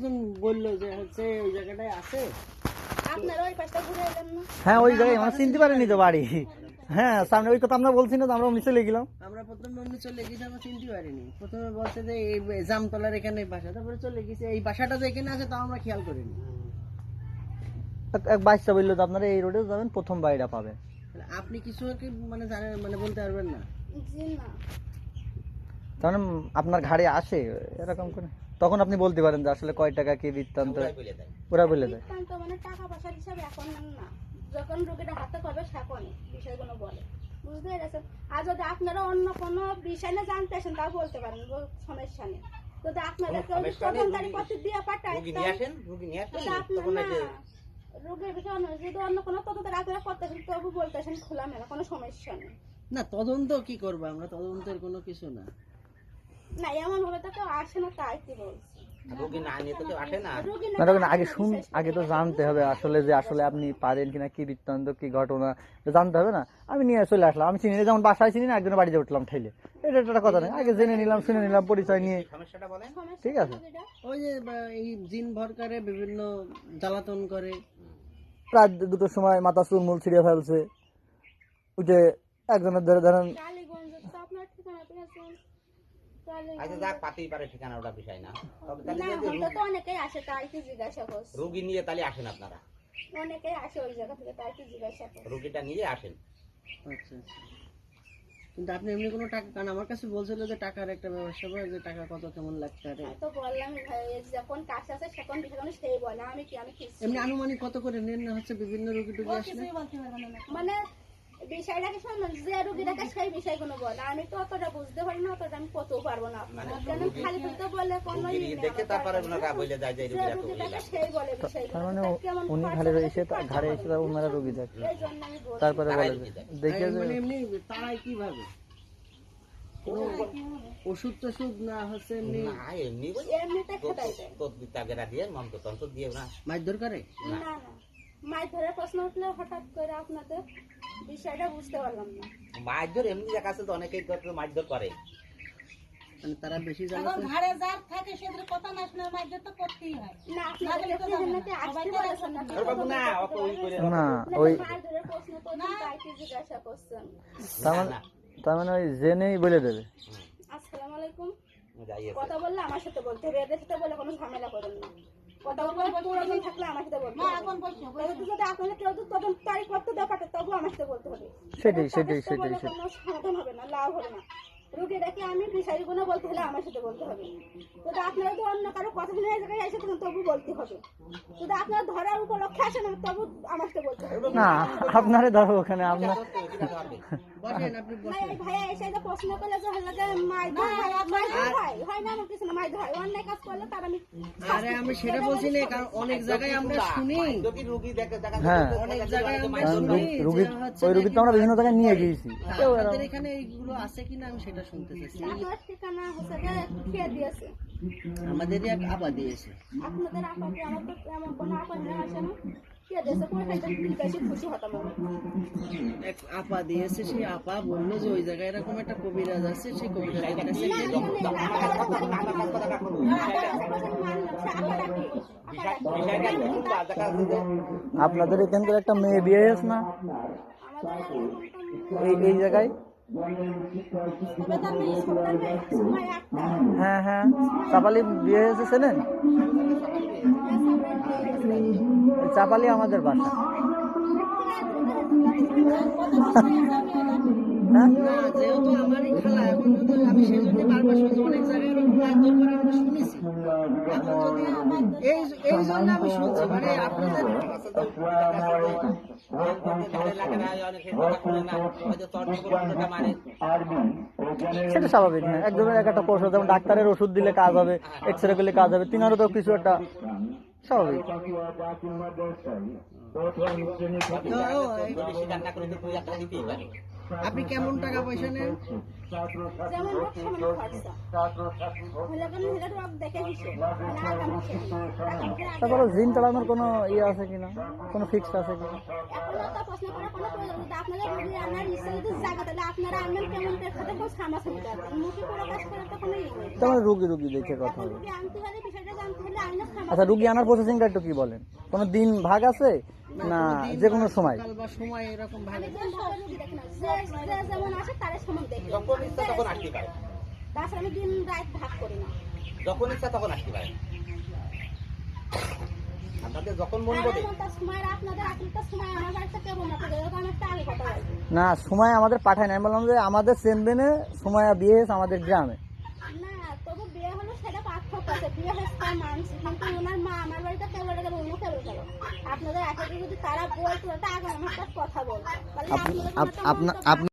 একজন বলল যে হচ্ছে ওই জায়গাটায় আছে। আপনারা ওই পাশটা ঘুরে এলেন না? হ্যাঁ ওই জায়গায় আমরা চিনতে পারিনি তো বাড়ি। হ্যাঁ সামনে ওই কথা আমরা বলছি না তো আমরা অমনি চলে গেলাম। আমরা প্রথমে অমনি চলে গেছি আমরা চিনতে পারিনি। প্রথমে বলছে যে এই জামতলার এখানে বাসা তারপরে চলে গেছি এই বাসাটা যে এখানে আছে তাও আমরা খেয়াল করিনি। এক- বাচ্চা বলল তো আপনারা এই রোডে যাবেন প্রথম বাড়িটা পাবেন আপনি কিছু মানে জানেন মানে বলতে পারবেন না। তার মানে আপনার ঘাড়ে আসে এরকম করে। তখন আপনি বলতে পারেন যে আসলে কয় টাকা কি বৃত্তান্ত? ওরা বলে দেয়। মানে টাকা পয়সার হিসাবে এখন না যখন রোগীটা হাতে পাবে সেখন বিষয়গুলো বলে। বুঝতে পেরেছেন? আর যদি আপনারা অন্য কোনো বিষয় না জানতে আসেন তাও বলতে পারেন সমস্যা নেই। যদি আপনারা কেউ প্রথম পত্র দিয়ে পাঠায় তাহলে আপনার না রোগীর বিষয় যদি অন্য কোনো তথ্য আপনারা করতেছেন তবু বলতেছেন খোলামেলা কোনো সমস্যা নেই। না তদন্ত কি করব আমরা? তদন্তের কোনো কিছু না। না এমন ভাবে তো কেউ আসে না তাই কি বলছি? রোগী না না। দেখুন আগে শুন আগে তো জানতে হবে আসলে যে আসলে আপনি পারেন কিনা কি বৃত্তান্ত কি ঘটনা জানতে হবে না। আমি নিয়ে চলে আসলাম। আমি চিনি যেমন বাসায় চিনি না একজনের বাড়িতে উঠলাম ঠেলে। এটা একটা কথা নেই আগে জেনে নিলাম শুনে নিলাম পরিচয় নিয়ে। ঠিক আছে। ওই যে এই জিন ভরকারে বিভিন্ন জ্বালাতন করে। রাত দুটোর সময় মাথা চুলমুল ছিঁড়ে ফেলছে। উঠে একজনের ধরে ধরেন কালীগঞ্জ তো আপনার ঠিকানা পেয়েছেন আচ্ছা যাক পাতেই পারে ঠিকানা ওটা বিষয় না। তবে তাহলে না যদি হয়তো তো অনেকেই আসে তাই কি জিজ্ঞাসা করছে? রুগী নিয়ে তাহলে আসেন আপনারা। অনেকেই আসে ওই জায়গা থেকে তাই কি জিজ্ঞাসা করছে? রুগীটা নিয়ে আসেন। আচ্ছা আচ্ছা। কিন্তু আপনি এমনি কোনো টাকা কারণ আমার কাছে বলছিল যে টাকার একটা ব্যবস্থা করে যে টাকা কত কেমন লাগতে পারে। তো বললাম ভাই যখন কাজ আছে সেখন বিষয় সেই বলে আমি কি আমি কিছু এমনি আনুমানিক কত করে নেন না হচ্ছে বিভিন্ন রুগী টুগী আসলে? মানে বিষয়টাকে যে রুগীটাকে সেই বিষয়গুলো বলে। আমি তো অতটা বুঝতে পারি না অতটা আমি পারব না। আপনাদের কারণ খালি তো বলে কোনো নেই দেখে তারপরে। ওনারা বলে যায় যে রুগীটাকে সেই বলে বিষয়গুলো তার মানে উনি ঘাড়ে এসে ঘাড়ে ওনারা রুগী দেখে। তারপরে বলে দেখে। যে মানে এমনি তারাই কীভাবে? ওষুধ টষুধ না হচ্ছে এমনি এমনি দিয়ে না। না না। মাছ ধরে প্রশ্ন উঠলে হঠাৎ করে আপনাদের বিষয়টা বুঝতে পারলাম না। মারধর এমনি দেখা আছে তো অনেকেই মারধর করে। মানে তারা বেশি জ্বালাতন না আপনাদের এমনিতে আসতে বলেছেন না। ওর বাবু না অত ওই করে না ওই মাছ প্রশ্ন করছেন তাই কি জিজ্ঞাসা করছেন। তার মানে মানে ওই জেনেই বলে দেবে। আসসালামু আলাইকুম। কথা বললে আমার সাথে বলতে হবে। এদের সাথে বলে কোনো ঝামেলা করেন না। কথা বললে থাকলে আমার সাথে বলতে হবে। তবে যদি আপনাদের কেউ তদন্ত তারিখ করতে দেওয়া পারে তবুও আমার সাথে সেটাই, সেটাই, সেটাই, সমাধান হবে না লাভ হবে না। রুগীটাকে আমি বলতে হলে আমার সাথে বলতে হবে। আপনারা তো অন্য কারও কথা শুনে জায়গায় এসে তবু বলতে হবে। আপনারা ধরার উপলক্ষে আসেন তবু আমার সাথে বলতে হবে। না আপনারা ধরো ওখানে আপনার বসেন আপনি বসেন। এই ভাইয়া এসে যে প্রশ্ন করলে যে হলো যে মাইর ধর মাইর ধর হয়, না আমার কিছু না, মাইর ধর অন্যায় কাজ করলে তার আমি আরে আমি সেটা বলছি না কারণ অনেক জায়গায় আমরা শুনি। যদি রুগী দেখে দেখা হ্যাঁ। অনেক জায়গায় আমরা শুনি রুগী- রুগী হচ্ছে ওই রুগী তো আমরা বিভিন্ন জায়গায় নিয়ে গিয়েছি। আপনাদের এখানে এইগুলো আছে কিনা আমি সেটা শুনতে চাইছি আপনার ঠিকানা হচ্ছে যে খেয়ে দিয়েছে? আমাদেরই এক আবা দিয়েছে। আপনাদের আপাকে আমার তো এমন কোনো আপা নেই আসে না এক আপা দিয়েছে সেই আপা বলল যে ওই জায়গায় এরকম একটা কবিরাজ আছে সেই কবিরাজের কাছে আপনাদের এখানকার একটা মেয়ে বিয়ে না এই জায়গায় হ্যাঁ হ্যাঁ। চাপালি বিয়ে হয়েছে চেনেন চাপালি আমাদের বাসা। হ্যাঁ? যেহেতু খেলা, এখন আমি বারবার অনেক জায়গায় এরকম মারধর করে আমরা শুনেছি এখন যদি এই এই জন্য আমি শুনছি মানে আপনাদের সেটা স্বাভাবিক না একজনের এক একটা কৌশল যেমন ডাক্তারের ওষুধ দিলে কাজ হবে এক্স রে করলে কাজ হবে তিনারও তো কিছু একটা স্বাভাবিক। আপনি কেমন টাকা পয়সা নেন? তারপরে জিন চালানোর কোনো ইয়ে আছে কিনা? কোনো ফিক্সড আছে কিনা? তারপরে রুগী রুগী দেখে কথা আচ্ছা রুগী আনার প্রসেসিংটা একটু কি বলেন? কোনো দিন ভাগ আছে? না যে কোনো সময়। এরকম ভাবে না। যে- যে যেমন আসে তার সমান দেখি। যখন ইচ্ছা তখন আসতে পারে তাছাড়া আমি দিন রাত ভাগ করি না। যখন ইচ্ছা তখন আসতে পারে আপনাদের যখন মন করে সময় না আমাদের পাঠায় না। আমি বললাম যে আমাদের চেম্বেনে সময় বিয়ে হয়েছে আমাদের গ্রামে। বিয়ে হলো সেটা পার্থক্য আছে। বিয়ে হয়েছে মানছি কিন্তু ওনার মা আমার বাড়িতে কেবল কেবল গেল আপনাদের আগে যদি তারা বলতো এটা আগে আমার সাথে কথা বলতো তাহলে